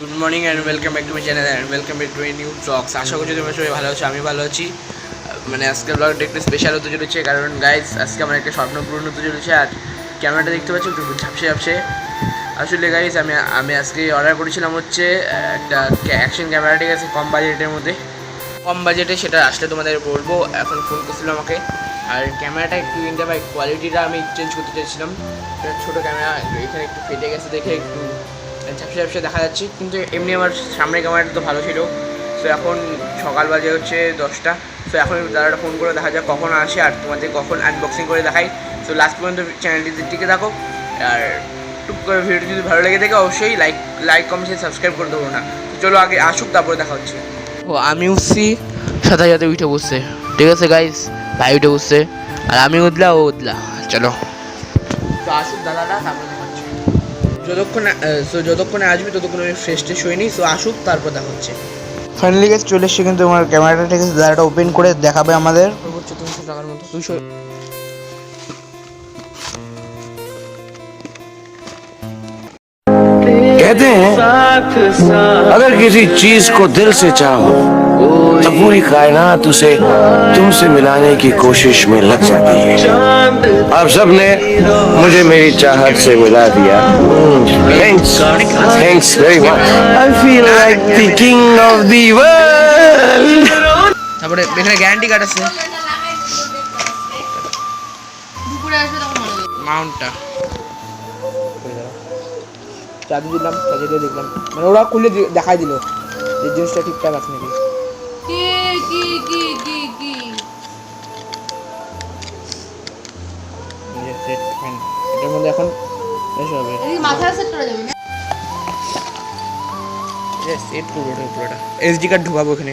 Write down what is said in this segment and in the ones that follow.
Good morning and welcome back to my channel and welcome back to my new blogs আশা করছি তোমরা সবাই ভালো আছো আমি ভালো আছি। মানে আজকে ব্লগটা একটু স্পেশাল হতে চলেছে কারণ গাইজ আজকে আমার একটা স্বপ্ন পূরণ হতে চলেছে আর ক্যামেরাটা দেখতে পাচ্ছি একটু ঝাপসে ঝাপসে। আসলে গাইজ আমি আমি আজকে অর্ডার করেছিলাম হচ্ছে একটা অ্যাকশন ক্যামেরা ঠিক আছে, কম বাজেটের মধ্যে। কম বাজেটে সেটা আসলে তোমাদের বলব, এখন ফোন করছিল আমাকে। আর ক্যামেরাটা একটু ইনটা ভাই কোয়ালিটিটা আমি চেঞ্জ করতে চাইছিলাম। ছোটো ক্যামেরা এখানে একটু ফেটে গেছে দেখে একটু ঝাপসা ঝাপসা দেখা যাচ্ছে। কিন্তু এমনি আমার সামনের ক্যামেরাটা তো ভালো ছিল। সো এখন সকাল বাজে হচ্ছে দশটা। সো এখন দাদাটা ফোন করে দেখা যাক কখন আসে আর তোমাদের কখন আনবক্সিং করে দেখাই। সো লাস্ট পর্যন্ত চ্যানেলটিতে টিকে থাকো। আর টুক করে ভিডিওটি যদি ভালো লেগে থাকে অবশ্যই লাইক লাইক কমেন্ট সাবস্ক্রাইব করে দেবো না। তো চলো আগে আসুক তারপরে দেখা হচ্ছে। ও আমি উঠছি সাথে সাথে উঠে বসছে। ঠিক আছে গাইস ভাই উঠে বসছে। আর আমি উঠলা ও উঠলা। চলো। তো আসুক দাদাটা তারপরে যতক্ষণ সো যতক্ষণে আসবি ততক্ষণ আমি ফ্রেশ ট্রেশ হয়ে নিই সো আসুক তারপর দেখা হচ্ছে ফাইনালি গেছে চলে এসছে কিন্তু আমার ক্যামেরাটা ঠিক আছে দাদাটা ওপেন করে দেখাবে আমাদের সর্বোচ্চ তিনশো টাকার মতো দুশো कहते हैं अगर किसी चीज को दिल से चाहो तो पूरी कायनात उसे तुमसे मिलाने की कोशिश में लग जाती है आप सबने मुझे मेरी चाहत से मिला दिया thanks thanks very much I feel like the king of the world তারপরে এখানে গ্যারান্টি কার্ড আছে দুপুরে আসবে তখন মনে যাবে মাউন্টটা চাবি দিলাম চাবি দিয়ে দেখলাম মানে ওরা খুলে দি- দেখাই দিল যে জিনিসটা ঠিকঠাক আছে নাকি কি কি কি কি কি? এটার মধ্যে এখন এসে হবে। মাথায় সেট করে যাবে না? সেট করব পুরোটা এসডি কার্ড ঢুকাবো এখানে।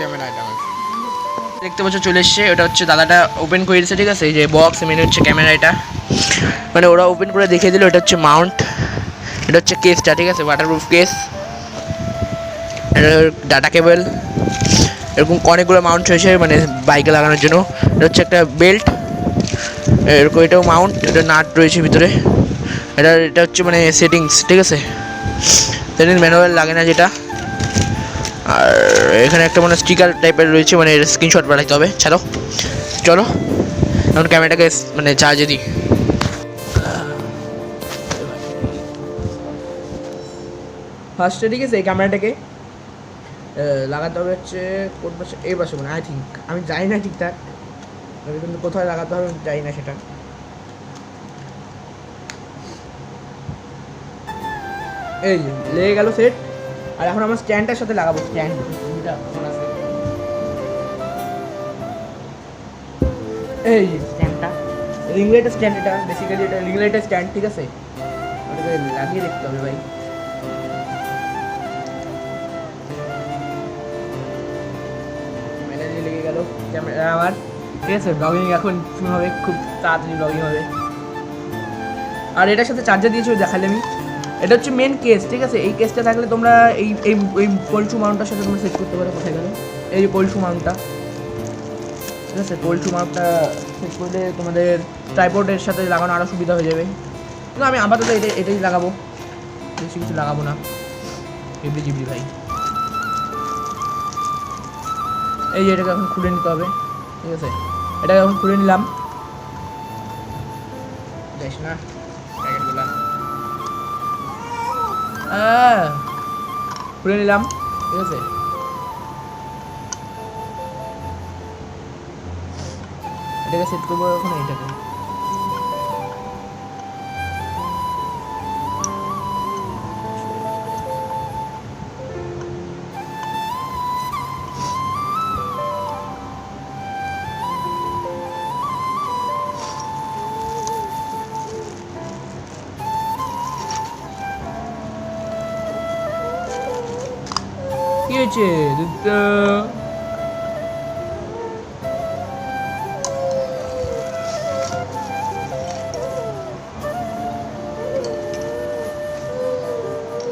ক্যামেরা এটা দেখতে পাচ্ছ চলে এসছে। ওটা হচ্ছে দাদাটা ওপেন করে দিয়েছে ঠিক আছে? এই যে বক্স মেনে হচ্ছে ক্যামেরা এটা। মানে ওরা ওপেন করে দেখিয়ে দিল এটা হচ্ছে মাউন্ট এটা হচ্ছে কেসটা ঠিক আছে? ওয়াটারপ্রুফ কেস ডাটা কেবল এরকম অনেকগুলো মাউন্ট হয়েছে মানে বাইকে লাগানোর জন্য। এটা হচ্ছে একটা বেল্ট এরকম এটাও মাউন্ট এটা নাট রয়েছে ভিতরে। এটা এটা হচ্ছে মানে সেটিংস ঠিক আছে? সেটিংস ম্যানুয়াল লাগে না যেটা। আর এখানে একটা মানে স্টিকার টাইপের রয়েছে মানে স্ক্রিনশট পাঠাতে হবে। ছাড়ো। চলো। এখন ক্যামেরাটাকে মানে চার্জে দিই। ফার্স্টে ঠিক আছে এই ক্যামেরাটাকে লাগাতে হবে হচ্ছে কোন পাশে এই পাশে মানে আই থিঙ্ক আমি জানি না ঠিকঠাক। কিন্তু কোথায় লাগাতে হবে জানি না সেটা। এই লেগে গেল সেট আর এখন আমার স্ট্যান্ডটার সাথে লাগাবো স্ট্যান্ড এই স্ট্যান্ডটা রিং লাইটের স্ট্যান্ড এটা বেসিক্যালি এটা রিং লাইটের স্ট্যান্ড ঠিক আছে? ওটাকে লাগিয়ে দেখতে হবে ভাই। ক্যামেরা আমার ঠিক আছে ব্লগিং এখন শুরু হবে, খুব তাড়াতাড়ি ব্লগিং হবে। আর এটার সাথে চার্জার দিয়েছি, দেখালে আমি। এটা হচ্ছে মেন কেস ঠিক আছে? এই কেসটা থাকলে তোমরা এই এই এই পোলট্রু মাউন্টটার সাথে তোমরা সেট করতে পারো, কোথায় গেলে? এই পোলট্রু মাউন্টটা। ঠিক আছে? পোলট্রু মাউন্টটা সেট করলে তোমাদের ট্রাইপোর্টের সাথে লাগানো আরও সুবিধা হয়ে যাবে। কিন্তু আমি আপাতত এটাই এটাই লাগাবো। বেশি কিছু লাগাবো না। জিবলি জিবলি ভাই। এই যে এটাকে এখন খুলে নিতে হবে, ঠিক আছে? এটাকে এখন খুলে নিলাম। বেশ না প্যাকেটগুলা খুলে নিলাম, ঠিক আছে? এটাকে সেট করব এখন এইটাকে। হয়েছে দুটো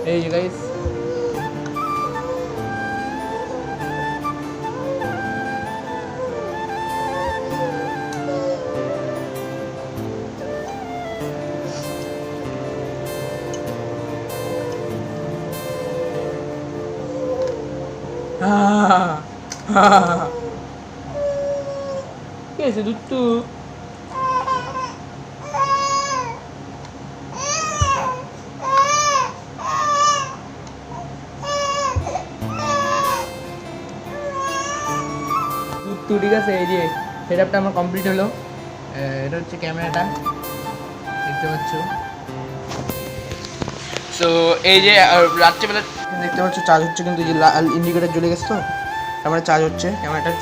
এই যে গাইস কি আছে দুত্তু দুত্তু ঠিক আছে, এই যে সেট আপটা আমার কমপ্লিট হলো। এটা হচ্ছে ক্যামেরাটা। দেখতে পাচ্ছ। সো এই যে রাত্রেবেলা দেখতে পাচ্ছ চার্জ হচ্ছে কিন্তু লাল ইন্ডিকেটার জ্বলে গেছে তো। ক্যামেরা চার্জ হচ্ছে ক্যামেরাটা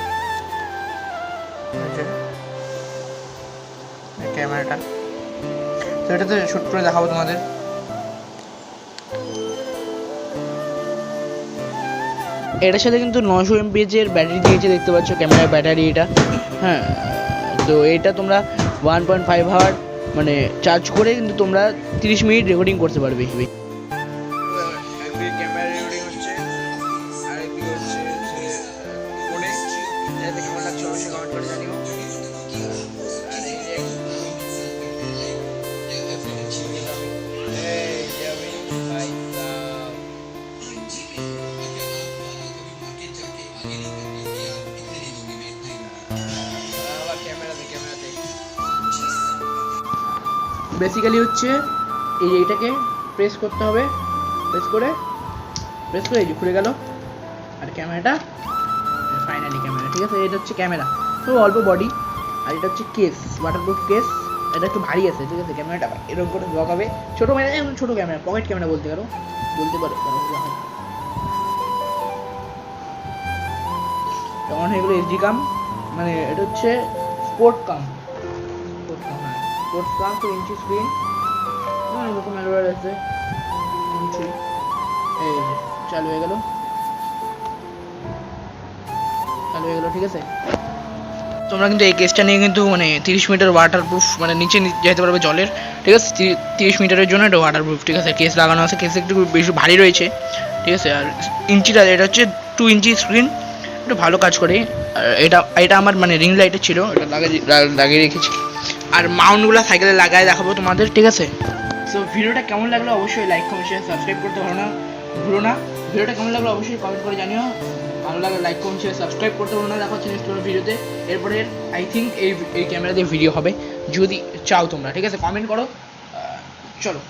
ক্যামেরাটা তো এটাতে শ্যুট করে দেখাবো তোমাদের। এটার সাথে কিন্তু নশো এমপিএচের ব্যাটারি দিয়েছে, দেখতে পাচ্ছ ক্যামেরার ব্যাটারি এটা। হ্যাঁ তো এটা তোমরা ওয়ান পয়েন্ট ফাইভ আওয়ার মানে চার্জ করে কিন্তু তোমরা তিরিশ মিনিট রেকর্ডিং করতে পারবে। বেসিক্যালি হচ্ছে এই যে এটাকে প্রেস করতে হবে। প্রেস করে প্রেস করে এই যে খুলে গেল। আর ক্যামেরাটা ফাইনালি ক্যামেরা, ঠিক আছে? এটা হচ্ছে ক্যামেরা। তো অল্প বডি আর এটা হচ্ছে কেস ওয়াটারপ্রুফ কেস এটা একটু ভারী আছে, ঠিক আছে? ক্যামেরাটা এরকম করে ব্লক হবে ছোটো ক্যামেরা ছোটো ক্যামেরা পকেট ক্যামেরা বলতে পারো বলতে পারো। তখন হয়ে গেলো এসডি কাম মানে এটা হচ্ছে স্পোর্ট কাম স্পোর্ট কাম হ্যাঁ। Sports cum two inch screen এরকম অ্যালোয়ার আছে। ইঞ্চি এই চালু হয়ে গেল। চালু হয়ে গেল, ঠিক আছে? তোমরা কিন্তু এই কেসটা নিয়ে কিন্তু মানে তিরিশ মিটার ওয়াটার প্রুফ মানে নিচে যেতে পারবে জলের, ঠিক আছে? তিরিশ মিটারের জন্য এটা ওয়াটার প্রুফ ঠিক আছে? কেস লাগানো আছে। কেস একটু বেশি ভারী রয়েছে, ঠিক আছে? আর ইঞ্চিটা, এটা হচ্ছে টু ইঞ্চি স্ক্রিন এটা ভালো কাজ করে। এটা এটা আমার মানে রিং লাইটে ছিল, এটা লাগিয়ে লাগিয়ে রেখেছি। আর মাউন্টগুলো সাইকেলে লাগায় দেখাবো তোমাদের, ঠিক আছে? সো ভিডিওটা কেমন লাগল অবশ্যই লাইক কমেন্ট শেয়ার সাবস্ক্রাইব করতে ভুলো না ভুলো না। ভিডিওটা কেমন লাগল অবশ্যই কমেন্ট করে জানিও। ভালো লাগলে লাইক কমেন্ট শেয়ার সাবস্ক্রাইব করতে ভুলো না, দেখা নেক্সট ভিডিওতে এরপরে আই থিঙ্ক এই এই ক্যামেরা দিয়ে ভিডিও হবে। যদি চাও তোমরা, ঠিক আছে? কমেন্ট করো। চলো।